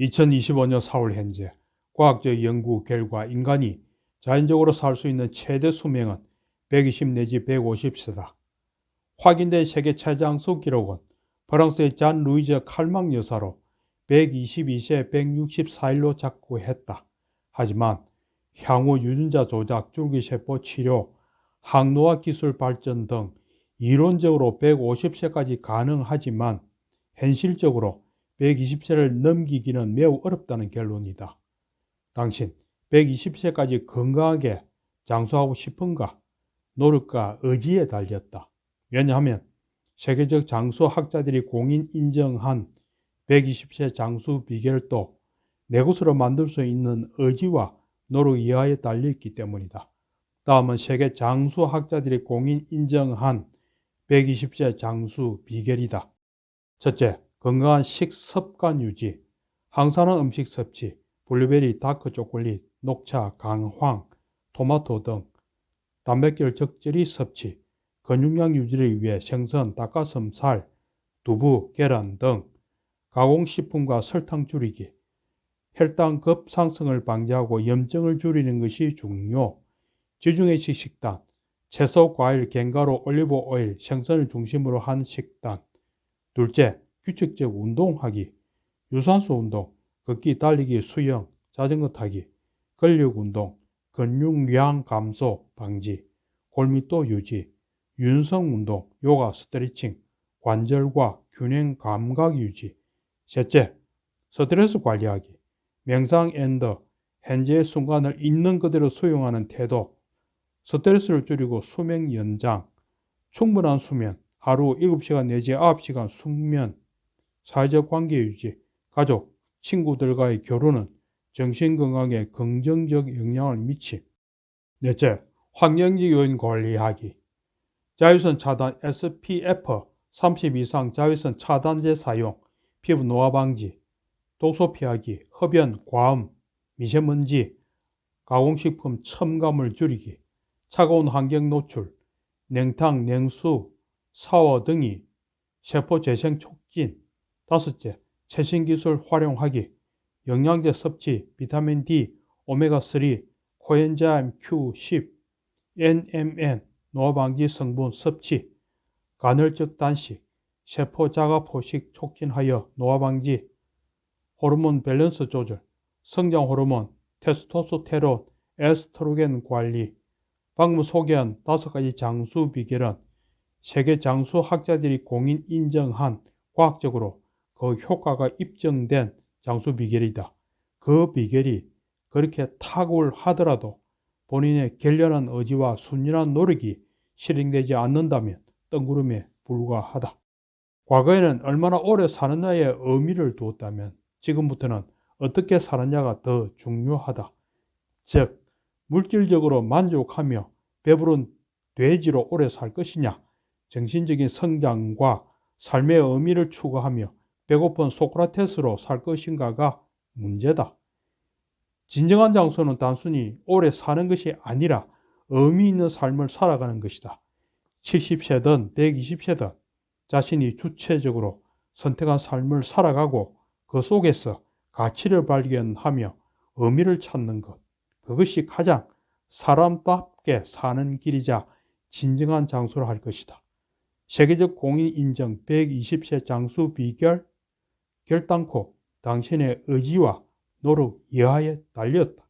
2025년 4월 현재 과학적 연구 결과 인간이 자연적으로 살 수 있는 최대 수명은 120 내지 150세다. 확인된 세계 최장수 기록은 프랑스의 잔 루이즈 칼망 여사로 122세 164일로 작고했다. 하지만 향후 유전자 조작, 줄기세포 치료, 항노화 기술 발전 등 이론적으로 150세까지 가능하지만 현실적으로 120세를 넘기기는 매우 어렵다는 결론이다. 당신 120세까지 건강하게 장수하고 싶은가? 노력과 의지에 달렸다. 왜냐하면 세계적 장수 학자들이 공인 인정한 120세 장수 비결도 내 것으로 만들 수 있는 의지와 노력 이하에 달려있기 때문이다. 다음은 세계 장수 학자들이 공인 인정한 120세 장수 비결이다. 첫째, 건강한 식습관 유지, 항산화 음식 섭취, 블루베리, 다크 초콜릿, 녹차, 강황, 토마토 등 단백질 적절히 섭취, 근육량 유지를 위해 생선, 닭가슴살, 두부, 계란 등 가공식품과 설탕 줄이기, 혈당 급상승을 방지하고 염증을 줄이는 것이 중요. 지중해식 식단, 채소, 과일, 갱가루, 올리브 오일, 생선을 중심으로 한 식단. 둘째, 규칙적 운동하기, 유산소 운동, 걷기, 달리기, 수영, 자전거 타기, 근력 운동, 근육량 감소 방지, 골밀도 유지, 윤성 운동, 요가, 스트레칭, 관절과 균형 감각 유지. 셋째, 스트레스 관리하기, 명상 앤더, 현재의 순간을 있는 그대로 수용하는 태도, 스트레스를 줄이고 수명 연장, 충분한 수면, 하루 7시간 내지 9시간 숙면, 사회적 관계 유지, 가족, 친구들과의 교류는 정신건강에 긍정적 영향을 미치. 넷째, 환경적 요인 관리하기. 자외선 차단 SPF 30 이상 자외선 차단제 사용, 피부 노화 방지, 독소 피하기, 흡연, 과음, 미세먼지, 가공식품 첨가물 줄이기, 차가운 환경 노출, 냉탕, 냉수, 샤워 등이 세포 재생 촉진. 다섯째, 최신 기술 활용하기, 영양제 섭취, 비타민 D, 오메가3, 코엔자임 Q10, NMN, 노화방지 성분 섭취, 간헐적 단식, 세포 자가 포식 촉진하여 노화방지, 호르몬 밸런스 조절, 성장 호르몬, 테스토스테론, 에스트로겐 관리, 방금 소개한 다섯 가지 장수 비결은 세계 장수 학자들이 공인 인정한 과학적으로 그 효과가 입증된 장수 비결이다. 그 비결이 그렇게 탁월하더라도 본인의 결연한 의지와 순진한 노력이 실행되지 않는다면 뜬구름에 불과하다. 과거에는 얼마나 오래 사느냐에 의미를 두었다면 지금부터는 어떻게 사느냐가 더 중요하다. 즉, 물질적으로 만족하며 배부른 돼지로 오래 살 것이냐, 정신적인 성장과 삶의 의미를 추구하며 배고픈 소크라테스로 살 것인가가 문제다. 진정한 장소는 단순히 오래 사는 것이 아니라 의미 있는 삶을 살아가는 것이다. 70세든 120세든 자신이 주체적으로 선택한 삶을 살아가고 그 속에서 가치를 발견하며 의미를 찾는 것. 그것이 가장 사람답게 사는 길이자 진정한 장소를 할 것이다. 세계적 공인 인정 120세 장수 비결 결단코 당신의 의지와 노력 이하에 달렸다.